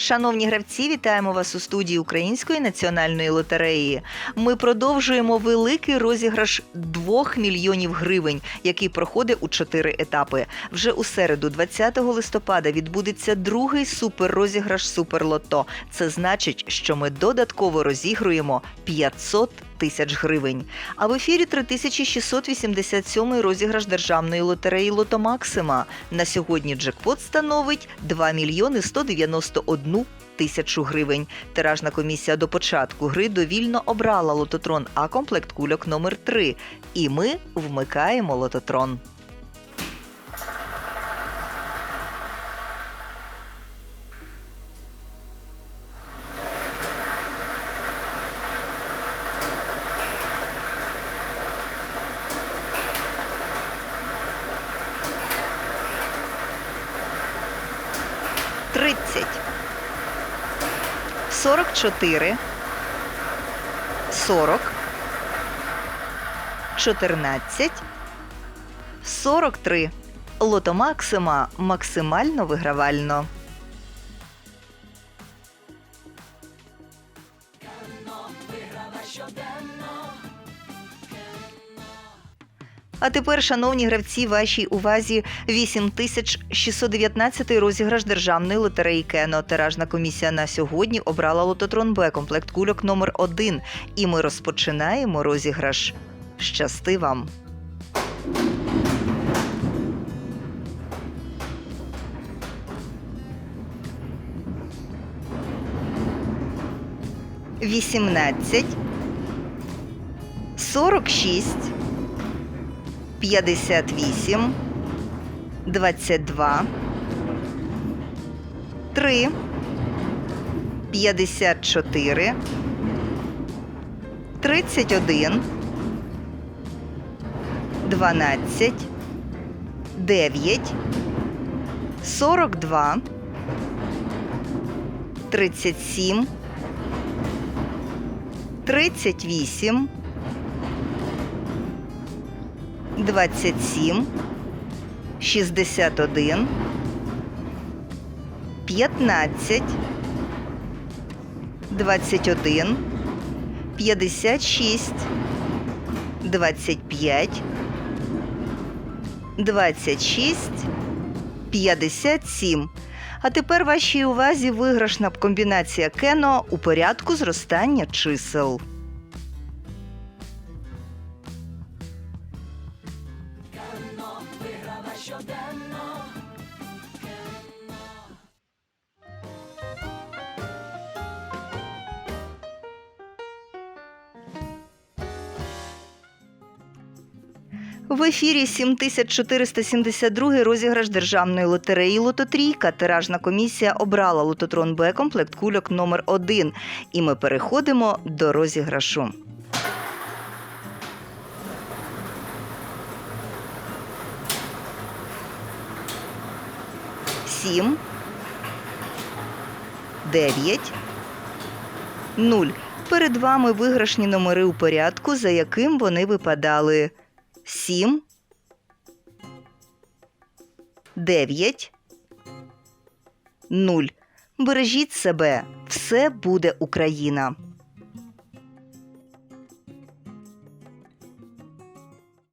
Шановні гравці, вітаємо вас у студії Української національної лотереї. Ми продовжуємо великий розіграш 2 мільйонів гривень, який проходить у чотири етапи. Вже у середу, 20 листопада, відбудеться другий суперрозіграш Суперлото. Це значить, що ми додатково розігруємо 500 тисяч гривень. А в ефірі 3687 розіграш державної лотереї Лото Максима. На сьогодні джекпот становить 2 мільйони 191 тисячу гривень. Тиражна комісія до початку гри довільно обрала лототрон А комплект кульок номер 3 І ми вмикаємо лототрон. Тридцять. Сорок чотири. Сорок. Чотирнадцять. Сорок три. Лото Максима максимально вигравально. А тепер, шановні гравці, вашій увазі 8619 розіграш державної лотереї Кено. Тиражна комісія на сьогодні обрала лототрон Б комплект кульок номер 1 І ми розпочинаємо розіграш. Щасти вам! Вісімнадцять, сорок шість, п'ятдесят вісім, двадцять два, три, п'ятдесят чотири, тридцять один, дванадцять, дев'ять, сорок два, тридцять сім. 38, 27, 61, 15, 21, 56, 25, 26, 57. А тепер вашій увазі виграшна комбінація кено у порядку зростання чисел. В ефірі 7472 розіграш державної лотереї Лототрійка. Тиражна комісія обрала лототрон Б комплект кульок номер 1 І ми переходимо до розіграшу. Сім. Дев'ять. Нуль. Перед вами виграшні номери у порядку, за яким вони випадали. 7, 9, 0. Бережіть себе. Все буде Україна.